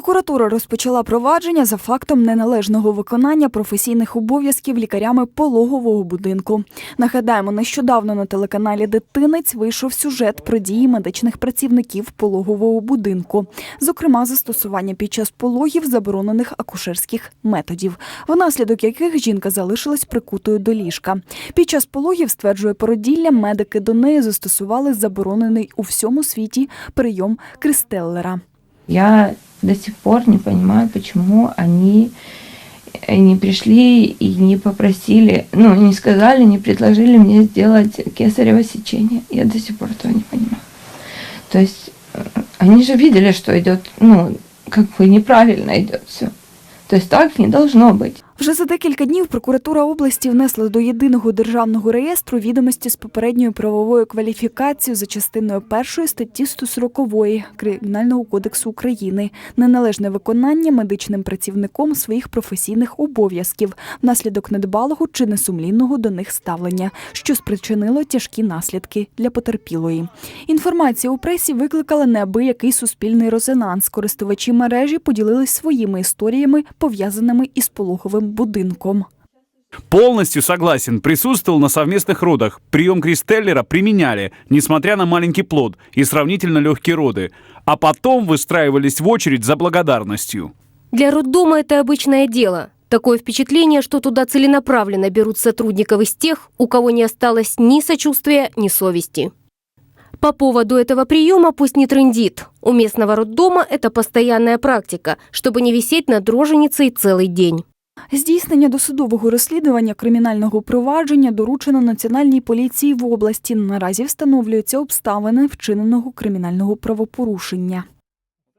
Прокуратура розпочала провадження за фактом неналежного виконання професійних обов'язків лікарями пологового будинку. Нагадаємо, нещодавно на телеканалі Дитинець вийшов сюжет про дії медичних працівників пологового будинку, зокрема застосування під час пологів заборонених акушерських методів, внаслідок яких жінка залишилась прикутою до ліжка. Під час пологів стверджує породілля, медики до неї застосували заборонений у всьому світі прийом Кристеллера. Я до сих пор не понимаю, почему они не пришли и не попросили, ну, не сказали, не предложили мне сделать кесарево сечение. Я до сих пор этого не понимаю. То есть э, они же видели, что идет, ну, как бы неправильно идет все. То есть так не должно быть. Вже за декілька днів прокуратура області внесла до єдиного державного реєстру відомості з попередньою правовою кваліфікацією за частиною першої статті 140 Кримінального кодексу України неналежне виконання медичним працівником своїх професійних обов'язків внаслідок недбалого чи несумлінного до них ставлення, що спричинило тяжкі наслідки для потерпілої. Інформація у пресі викликала неабиякий суспільний резонанс. Користувачі мережі поділились своїми історіями, пов'язаними із пологовим будинком. Полностью согласен, присутствовал на совместных родах. Прием Кристеллера применяли, несмотря на маленький плод и сравнительно легкие роды. А потом выстраивались в очередь за благодарностью. Для роддома это обычное дело. Такое впечатление, что туда целенаправленно берут сотрудников из тех, у кого не осталось ни сочувствия, ни совести. По поводу этого приема пусть не трындит. У местного роддома это постоянная практика, чтобы не висеть над роженицей целый день. Здійснення досудового розслідування кримінального провадження доручено Національній поліції в області. Наразі встановлюються обставини вчиненого кримінального правопорушення.